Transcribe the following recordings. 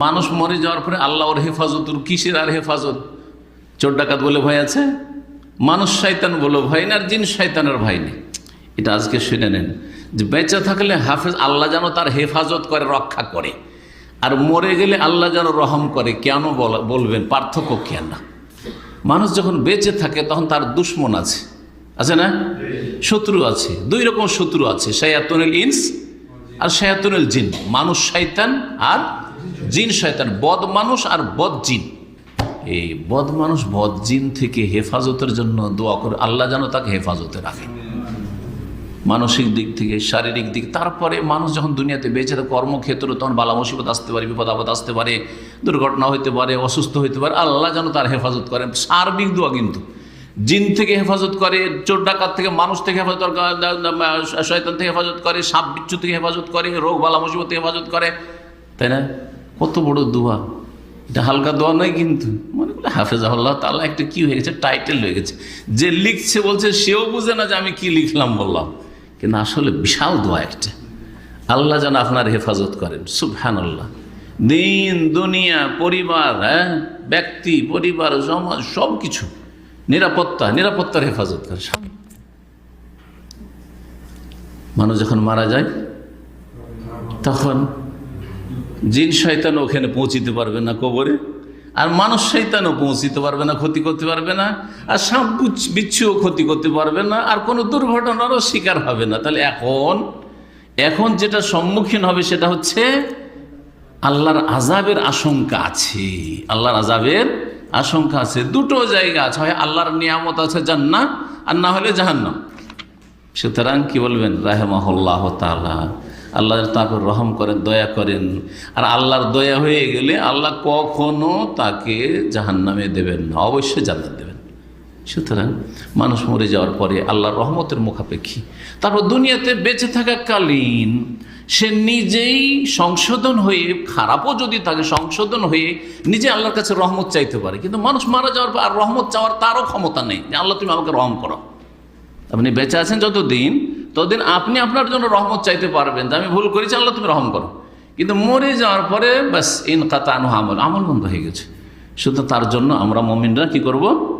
মানুষ মরে যাওয়ার পরে আল্লাহর হেফাজত, ওর কিসের আর হেফাজত? চোর ডাকাত বলে ভয় আছে? মানুষ শয়তান বলে ভয় না আর জিন শয়তানের ভয় নেই। এটা আজকে শুনে নেন। যে বেঁচে থাকলে হাফেজ, আল্লাহ যেন তার হেফাজত করে, রক্ষা করে। আর মরে গেলে আল্লাহ যেন রহম করে, কেন বলা- বলবেন? পার্থক্য কেন না? মানুষ যখন বেঁচে থাকে, তখন তার দুশ্মন আছে। আছে না? শত্রু আছে। দুই রকম শত্রু আছে, শায়াতুনুল ইনস আর শায়াতুনুল জিন। মানুষ শয়তান আর জিন শয়তান, বদ মানুষ আর বদ জিন। এই বদ মানুষ, বদ জিন থেকে হেফাজতের জন্য দোয়া করে, আল্লাহ যেন তাকে হেফাজতে রাখে। মানসিক দিক থেকে, শারীরিক দিক, তারপরে মানুষ যখন দুনিয়াতে বেঁচে থাকে, কর্মক্ষেত্র, তখন বালা মুসিবত আসতে পারে, বিপদ আপদ আসতে পারে, দুর্ঘটনা হইতে পারে, অসুস্থ হইতে পারে, আল্লাহ যেন তার হেফাজত করেন। সার্বিক দোয়া কিন্তু। জিন থেকে হেফাজত করে, চোর ডাকাত থেকে, মানুষ থেকে হেফাজত করে, শয়তান থেকে হেফাজত করে, সাপ বিচ্ছু থেকে হেফাজত করে, রোগ, বালা মুসিবত থেকে হেফাজত করে, তাই না? কত বড় দোয়া। এটা হালকা দোয়া নয় কিন্তু। মনে করলে হাফেজাহুল্লাহ তাআলা একটা কি হয়ে গেছে? টাইটেল হয়ে গেছে। যে লিখছে বলছে, সেও বুঝে না যে আমি কি লিখলাম বললাম। কিন্তু আসলে বিশাল দোয়া একটা। আল্লাহ যেন আপনার হেফাজত করেন। সুবহান আল্লাহ দিন, দুনিয়া, পরিবার হ্যাঁ? ব্যক্তি, পরিবার, সমাজ সব কিছু নিরাপত্তা, নিরাপত্তার হেফাজত করে সব। মানুষ যখন মারা যায়, তখন জিন শয়তান ওখানে পৌঁছিতে পারবে না কবরে, আর মানুষ শৈতানও পৌঁছিতে পারবে না, ক্ষতি করতে পারবে না, আর সাপ বুচ- বিচ্ছুও ক্ষতি করতে পারবে না, আর কোনো দুর্ঘটনারও শিকার হবে না। তাহলে এখন এখন যেটা সম্মুখীন হবে সেটা হচ্ছে আল্লাহর আজাবের আশঙ্কা আছে, আল্লাহর আজাবের আশঙ্কা আছে, দুটো জায়গা আছে, হয় আল্লাহর নিয়ামত আছে জান্নাত আর না হলে জাহান্নাম। সুতরাং কি বলবেন? রাহেমাহুল্লাহ তালা আল্লাহ তাকে রহম করেন, দয়া করেন। আর আল্লাহর দয়া হয়ে গেলে আল্লাহ কখনো তাকে জাহান্নামে দেবেন না, অবশ্যই জান্নাত দেবেন। সুতরাং মানুষ মরে যাওয়ার পরে আল্লাহর রহমতের মুখাপেক্ষী। তারপর দুনিয়াতে বেঁচে থাকাকালীন সে নিজেই সংশোধন হয়ে, খারাপও যদি থাকে সংশোধন হয়ে নিজে আল্লাহর কাছে রহমত চাইতে পারে, কিন্তু মানুষ মারা যাওয়ার পর আর রহমত চাওয়ার তারও ক্ষমতা নেই আল্লাহ, তুমি আমাকে রহম করো। আপনি বেঁচে আছেন যতদিন ততদিন আপনি আপনার জন্য রহমত চাইতে পারবেন আমি ভুল করেছি, আল্লাহ তুমি রহম করো। কিন্তু মরে যাওয়ার পরে, ব্যাস, ইন কাতানু আমল আমল বন্ধ হয়ে গেছে। শুধু তার জন্য আমরা মমিনরা কি করব?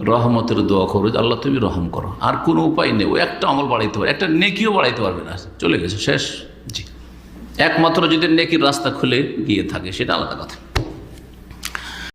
রহমতের দোয়া করো আল্লাহ তুমি রহম করো। আর কোনো উপায় নেই, ও একটা আমল বাড়াইতে পারে, একটা নেকিও বাড়াইতে পারবে না। চলে গেছে, শেষ। জি। একমাত্র যদি নেকির রাস্তা খুলে গিয়ে থাকে, সেটা আলাদা কথা।